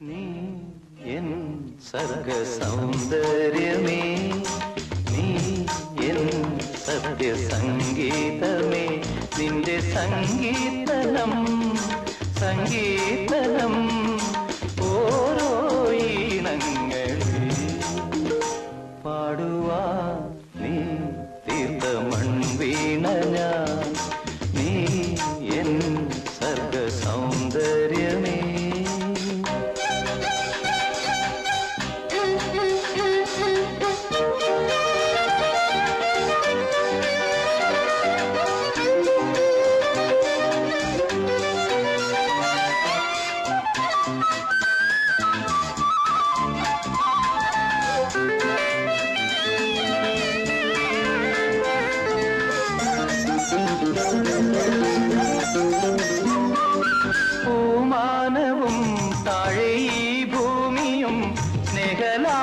നീ എൻ നീ എൻ സംഗീതമേ നിന്റെ സംഗീതനം സംഗീത ഓമാനവും താഴെ ഭൂമിയും സ്നേഹലാ